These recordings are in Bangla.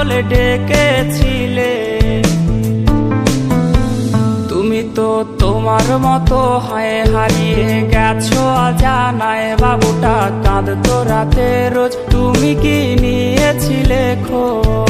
বলে ডেকেছিলে। তুমি তো তোমার মতো হায় হারিয়ে গেছো জানায় বাবুটা কাঁদতো রাতে রোজ। তুমি কি নিয়েছিলে খোঁজ?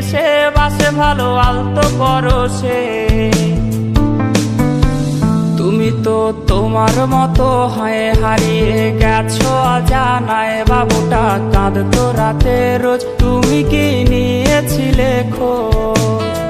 চুল সরিয়ে সে বাসে ভালো আলতো পরশে। তুমি তো তোমার মতো হয়ে হারিয়ে গেছো জানায় বাবুটা কাঁদতো রাতে রোজ। তুমি কি নিয়েছিলে খোঁজ?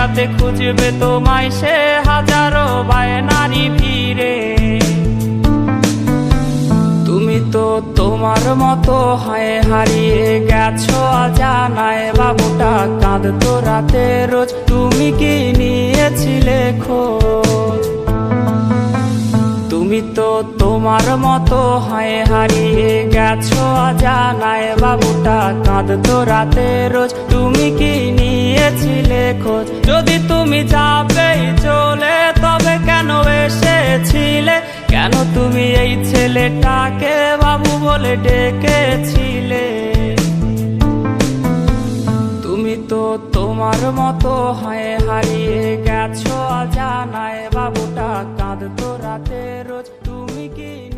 আখিরাতে খুঁজবে তোমায় সে হাজারো বায়নারি ভিড়ে। তুমি তো তোমার মতো হয় হারিয়ে গেছো জানায় বাবুটা কাঁদতো রাতে রোজ। তুমি কি নিয়েছিলে খোঁজ? তুমি তো তোমার মতো হয় হারিয়ে গেছো জানায় বাবুটা কাঁদতো রাতে রোজ। তুমি কি নিয়েছিলে খোঁজ। যদি তুমি যাবে চলে, তবে কেন এসেছিলে? কেন তুমি এই ছেলেটাকে বাবু বলে ডেকেছিলে? তুমি তো তোমার মতো হয় হারিয়ে গেছো। জানায় বাবুটা কাঁদতো রাতে রোজ। তুমি কি